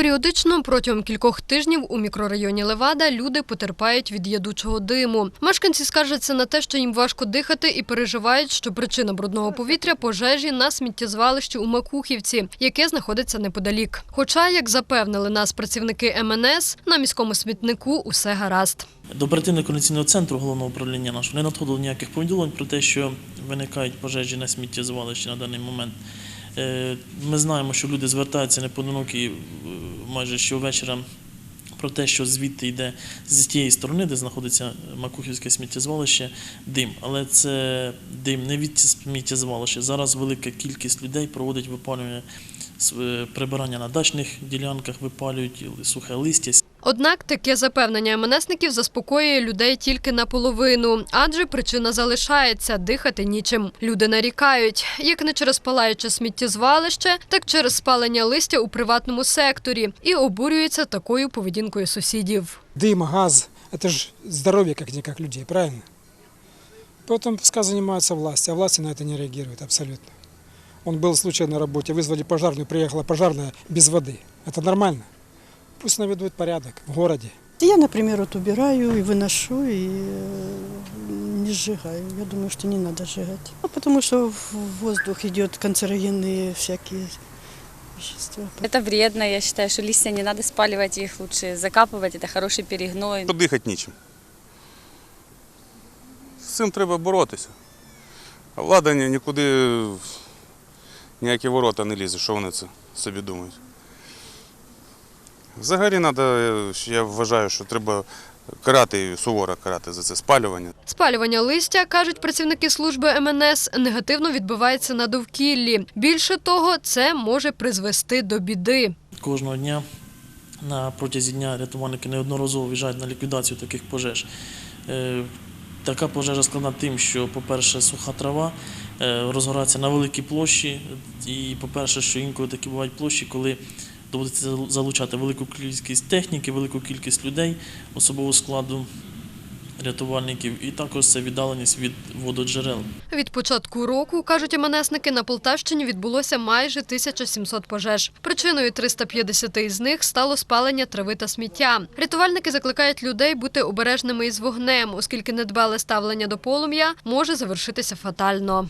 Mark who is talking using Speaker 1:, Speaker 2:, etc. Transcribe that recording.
Speaker 1: Періодично протягом кількох тижнів у мікрорайоні Левада люди потерпають від ядучого диму. Мешканці скаржаться на те, що їм важко дихати і переживають, що причина брудного повітря пожежі на сміттєзвалищі у Макухівці, яке знаходиться неподалік. Хоча, як запевнили нас працівники МНС, на міському смітнику усе гаразд.
Speaker 2: До оперативно-координаційного центру головного управління нашого не надходило ніяких повідомлень про те, що виникають пожежі на сміттєзвалищі на даний момент. Е, Ми знаємо, що люди звертаються непоодинокі е, майже щовечора про те, що звідти йде з тієї сторони, де знаходиться Макухівське сміттєзвалище, дим. Але це дим не від сміттєзвалища. Зараз велика кількість людей проводить випалювання с- е, прибирання на дачних ділянках, випалюють сухе листя,
Speaker 1: Однак таке запевнення МНСників заспокоює людей тільки наполовину, адже причина залишається дихати нічим. Люди нарікають, як не через палаюче сміттєзвалище, так через спалення листя у приватному секторі і обурюються такою поведінкою сусідів.
Speaker 3: Дым, газ – это же здоровье как-никак людей, правильно? Поэтому пускай занимаются власти, а власти на это не реагируют абсолютно. Он был случай на работе, вызвали пожарную, приехала пожарная без воды. Это нормально? Пусть наведут порядок в городе.
Speaker 4: Я, например, вот убираю и выношу, и э, не сжигаю. Я думаю, что не надо сжигать. Ну, потому что в воздух идет канцерогенные всякие вещества.
Speaker 5: Это вредно, я считаю, что листья не надо спаливать, их лучше закапывать, это хороший перегной.
Speaker 6: Дихати нічим. З цим треба боротися. А влада нікуди ніякі ворота не лізе, що вони це собі думають. Взагалі треба, я вважаю, що треба карати, суворо карати за це спалювання.
Speaker 1: Спалювання листя, кажуть працівники служби МНС, негативно відбивається на довкіллі. Більше того, це може призвести до біди.
Speaker 2: Кожного дня на протязі дня рятувальники неодноразово виїжджають на ліквідацію таких пожеж. Така пожежа складна тим, що, по-перше, суха трава е, розгорається на великій площі. І, по-перше, що інколи такі бувають площі, коли доводиться залучати велику кількість техніки, велику кількість людей особового складу рятувальників, і також це віддаленість від вододжерел.
Speaker 1: Від початку року, кажуть МНСники, на Полтавщині відбулося майже 1700 пожеж. Причиною 350 із них стало спалення трави та сміття. Рятувальники закликають людей бути обережними із вогнем, оскільки недбале ставлення до полум'я може завершитися фатально.